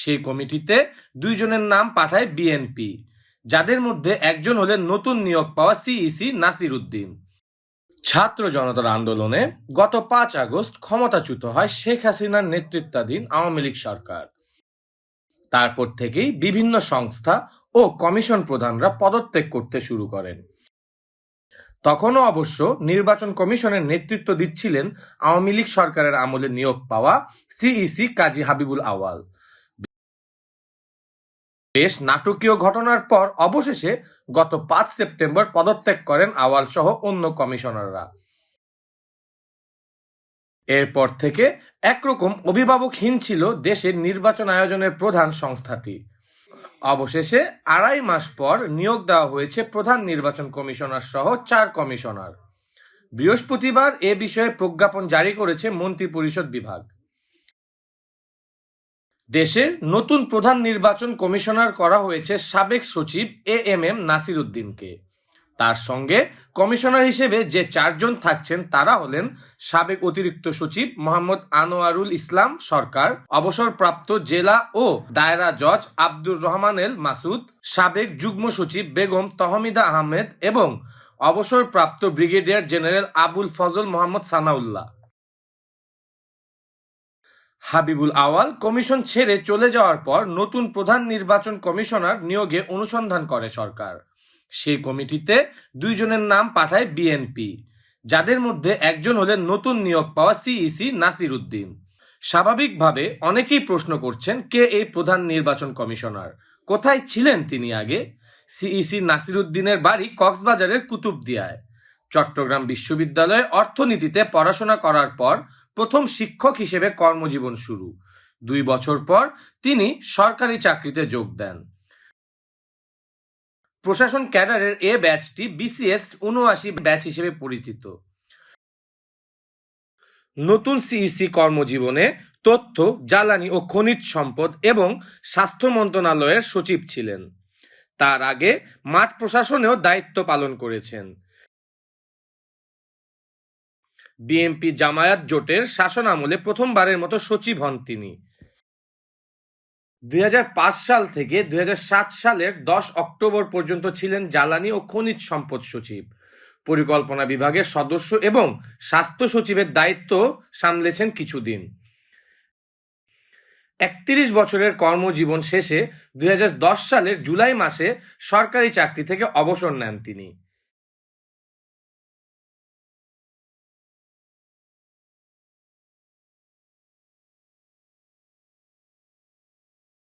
সেই কমিটিতে দুইজনের নাম পাঠায় বিএনপি, যাদের মধ্যে একজন হলেন নতুন নিয়োগ পাওয়া সিইসি নাসির উদ্দিন। ছাত্র জনতার আন্দোলনে গত পাঁচ আগস্ট ক্ষমতাচ্যুত হয় শেখ হাসিনার নেতৃত্বাধীন আওয়ামী লীগ সরকার। তারপর থেকেই বিভিন্ন সংস্থা ও কমিশন প্রধানরা পদত্যাগ করতে শুরু করেন। তখনও অবশ্য নির্বাচন কমিশনের নেতৃত্ব দিচ্ছিলেন আওয়ামী লীগ সরকারের আমলে নিয়োগ পাওয়া সিইসি কাজী হাবিবুল আওয়াল। বেশ নাটকীয় ঘটনার পর অবশেষে গত পাঁচ সেপ্টেম্বর পদত্যাগ করেন আওয়াল সহ অন্য কমিশনাররা। এরপর থেকে একরকম অভিভাবকহীন ছিল দেশের নির্বাচন আয়োজনের প্রধান সংস্থাটি। অবশেষে আড়াই মাস পর নিয়োগ দেওয়া হয়েছে প্রধান নির্বাচন কমিশনার সহ চার কমিশনার। বৃহস্পতিবার এ বিষয়ে প্রজ্ঞাপন জারি করেছে মন্ত্রিপরিষদ বিভাগ। দেশের নতুন প্রধান নির্বাচন কমিশনার করা হয়েছে সাবেক সচিব এ এম এম নাসির উদ্দিনকে তার সঙ্গে কমিশনার হিসেবে যে চারজন থাকছেন তারা হলেন সাবেক অতিরিক্ত সচিব মোহাম্মদ আনোয়ারুল ইসলাম সরকার, অবসরপ্রাপ্ত জেলা ও দায়রা জজ আব্দুর রহমান এল মাসুদ, সাবেক যুগ্ম সচিব বেগম তহমিদা আহমেদ এবং অবসরপ্রাপ্ত brigadier general Abul Fazal Mohammad Sanaullah. Habibul Awal commission ছেড়ে চলে যাওয়ার পর নতুন প্রধান নির্বাচন কমিশনার নিয়োগে অনুসন্ধান করে সরকার। সেই কমিটিতে দুইজনের নাম পাঠায় বিএনপি, যাদের মধ্যে একজন হলেন নতুন নিয়োগ পাওয়া সিইসি নাসির উদ্দিন। স্বাভাবিকভাবে অনেকেই প্রশ্ন করছেন, কে এই প্রধান নির্বাচন কমিশনার? কোথায় ছিলেন তিনি আগে? সিইসি নাসির উদ্দিনের বাড়ি কক্সবাজারের কুতুবদিয়ায়। চট্টগ্রাম বিশ্ববিদ্যালয়ে অর্থনীতিতে পড়াশোনা করার পর প্রথম শিক্ষক হিসেবে কর্মজীবন শুরু। দুই বছর পর তিনি সরকারি চাকরিতে যোগ দেন। প্রশাসন ক্যাডারের এ ব্যাচটি বিসিএস উনআশি ব্যাচ হিসেবে পরিচিত। নতুন সিইসি কর্মজীবনে তথ্য, জ্বালানি ও খনিজ সম্পদ এবং স্বাস্থ্য মন্ত্রণালয়ের সচিব ছিলেন। তার আগে মাঠ প্রশাসনেও দায়িত্ব পালন করেছেন। বিএনপি জামায়াত জোটের শাসন আমলে প্রথমবারের মতো সচিব হন তিনি। দুই হাজার পাঁচ সাল থেকে দুই হাজার সাত সালের দশ অক্টোবর পর্যন্ত ছিলেন জ্বালানি ও খনিজ সম্পদ সচিব। পরিকল্পনা বিভাগের সদস্য এবং স্বাস্থ্য সচিবের দায়িত্ব সামলেছেন কিছুদিন। একত্রিশ বছরের কর্মজীবন শেষে দুই হাজার দশ সালের জুলাই মাসে সরকারি চাকরি থেকে অবসর নেন তিনি।